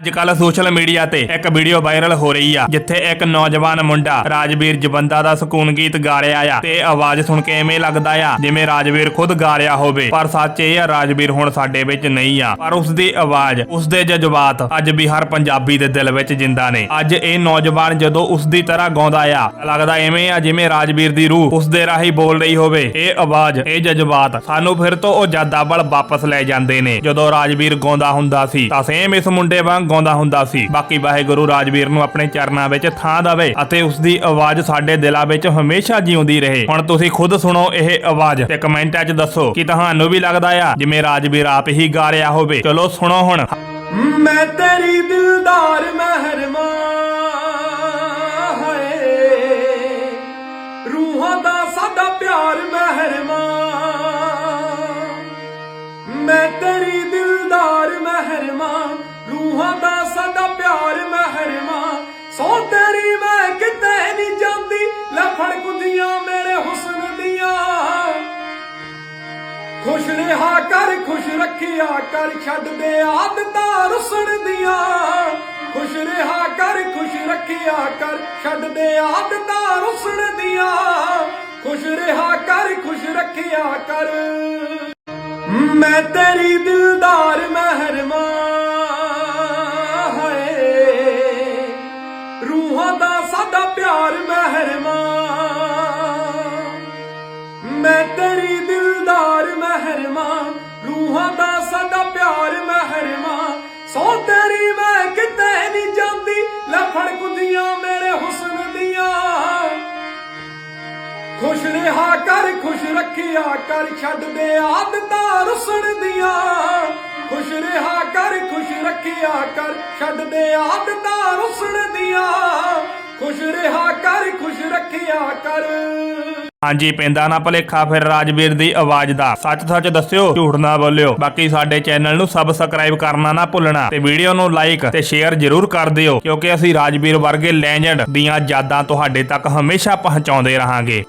ਅੱਜ ਕੱਲ social media ਤੇ ਇੱਕ ਵੀਡੀਓ ਵਾਇਰਲ ਹੋ ਰਹੀ ਆ, ਜਿੱਥੇ ਇੱਕ ਨੌਜਵਾਨ ਮੁੰਡਾ ਰਾਜਵੀਰ ਜਵੰਦਾ ਦਾ ਸਕੂਨ ਗੀਤ ਗਾ ਰਿਹਾ ਆ ਤੇ ਆਵਾਜ਼ ਸੁਣ ਕੇ ਐਵੇਂ ਲੱਗਦਾ ਆ ਜਿਵੇਂ ਰਾਜਵੀਰ ਖੁਦ ਗਾ ਰਿਹਾ ਹੋਵੇ, ਪਰ ਸੱਚ ਇਹ ਆ ਰਾਜਵੀਰ ਹੁਣ ਸਾਡੇ ਵਿੱਚ ਨਹੀਂ ਆ, ਪਰ ਉਸ ਦੀ ਆਵਾਜ਼ ਉਸ ਦੇ ਜਜ਼ਬਾਤ ਅੱਜ ਵੀ ਹਰ ਪੰਜਾਬੀ ਦੇ ਦਿਲ ਵਿੱਚ ਜਿੰਦਾ ਨੇ। ਅੱਜ ਇਹ ਨੌਜਵਾਨ ਜਦੋਂ ਉਸ ਦੀ ਤਰ੍ਹਾਂ ਗਾਉਂਦਾ ਆ, ਲੱਗਦਾ ਐਵੇਂ ਆ ਜਿਵੇਂ ਰਾਜਵੀਰ ਦੀ ਰੂਹ ਉਸ ਦੇ ਰਾਹੀਂ ਬੋਲ ਰਹੀ ਹੋਵੇ, ਇਹ ਆਵਾਜ਼, ਇਹ ਜਜ਼ਬਾਤ ਸਾਨੂੰ ਫਿਰ ਤੋਂ ਉਹ ਯਾਦਾਂ ਵੱਲ ਵਾਪਸ ਲੈ ਜਾਂਦੇ ਨੇ। ਜਦੋਂ ਰਾਜਵੀਰ ਗਾਉਂਦਾ ਹੁੰਦਾ ਸੀ, ਤਾਂ ਸੇਮ ਇਸ ਮੁੰਡੇ ਵਾਂਗ ਗਾਉਂਦਾ ਹੁੰਦਾ ਸੀ। ਬਾਕੀ ਵਾਹਿਗੁਰੂ ਰਾਜਵੀਰ ਨੂੰ ਆਪਣੇ ਚਰਨਾਂ ਵਿੱਚ ਥਾਂ ਦੇਵੇ ਅਤੇ ਉਸ ਦੀ ਆਵਾਜ਼ ਸਾਡੇ ਦਿਲਾਂ ਵਿੱਚ ਹਮੇਸ਼ਾ ਜਿਉਂਦੀ ਰਹੇ। ਹੁਣ ਤੁਸੀਂ ਖੁਦ ਸੁਣੋ ਇਹ ਆਵਾਜ਼ ਤੇ ਕਮੈਂਟਾਂ 'ਚ ਦੱਸੋ ਕਿ ਤੁਹਾਨੂੰ ਵੀ ਲੱਗਦਾ ਆ ਜਿਵੇਂ ਰਾਜਵੀਰ ਆਪ ਹੀ ਗਾ ਰਿਹਾ ਹੋਵੇ। ਚਲੋ ਸੁਣੋ ਹੁਣ। ਮੈਂ ਤੇਰੀ ਦਿਲਦਾਰ ਮਹਿਰਮਾ। ਜਾਂਦੀ ਮੇਰੇ ਹੁਸਨ ਦੀਆਂ। ਖੁਸ਼ ਰਿਹਾ ਕਰ, ਖੁਸ਼ ਰੱਖਿਆ ਕਰ, ਛੱਡ ਦੇ ਆਦਤਾਂ ਰੁਸਣ ਦੀਆਂ। ਖੁਸ਼ ਰਿਹਾ ਕਰ, ਖੁਸ਼ ਰੱਖਿਆ ਕਰ, ਛੱਡ ਦੇ ਆਦਤਾਂ ਰੁਸਣ ਦੀਆਂ। ਖੁਸ਼ ਰਿਹਾ ਕਰ, ਖੁਸ਼ ਰੱਖਿਆ ਕਰ। ਮੈਂ ਤੇਰੀ ਦਿਲਦਾਰ ਮਹਿਰਮਾ। ਸਾਡਾ ਮਹਿਰਮਾ ਮੈਂ ਤੇਰੀ ਦਿਲਦਾਰ ਮਹਿਰਮਾ ਰੂਹਾਂ ਦਾ ਸਾਡਾ ਪਿਆਰ ਮਹਿਰਮਾ ਸੋ ਤੇਰੀ ਮੈਂ ਕਿਤੇ ਨਹੀਂ ਜਾਂਦੀ ਲੈ ਕੁੰਦੀਆਂ ਮੇਰੇ ਹੁਸਨ ਦੀਆਂ। ਖੁਸ਼ ਰਿਹਾ ਕਰ, ਖੁਸ਼ ਰੱਖਿਆ ਕਰ, ਛੱਡ ਦੇ ਆਦਤਾਂ ਰੁਸਣ ਦੀਆਂ। ਖੁਸ਼ ਰਿਹਾ ਕਰ, ਖੁਸ਼ ਰੱਖਿਆ ਕਰ, ਛੱਡ ਦੇ ਆਦਤਾਂ ਰੁਸਣ ਦੀਆਂ। ਖੁਸ਼ ਰਿਹਾ ਕਰ, ਖੁਸ਼ ਰੱਖਿਆ ਕਰ। ਹਾਂਜੀ, ਪੈਂਦਾ ਨਾ ਭਲੇਖਾ, ਫਿਰ ਰਾਜਵੀਰ ਦੀ ਆਵਾਜ਼ ਦਾ। ਸੱਚ ਸੱਚ ਦੱਸਿਓ, ਝੂਠ ਨਾ ਬੋਲਿਓ। ਬਾਕੀ ਸਾਡੇ ਚੈਨਲ ਨੂੰ ਸਬਸਕ੍ਰਾਈਬ ਕਰਨਾ ਨਾ ਭੁੱਲਣਾ। ਤੇ ਵੀਡੀਓ ਨੂੰ ਲਾਈਕ ਤੇ ਸ਼ੇਅਰ ਜ਼ਰੂਰ ਕਰ ਦਿਓ, ਕਿਉਂਕਿ ਅਸੀਂ ਰਾਜਵੀਰ ਵਰਗੇ ਲੈਜੈਂਡ ਦੀਆਂ ਯਾਦਾਂ ਤੁਹਾਡੇ ਤੱਕ ਹਮੇਸ਼ਾ ਪਹੁੰਚਾਉਂਦੇ ਰਹਾਂਗੇ।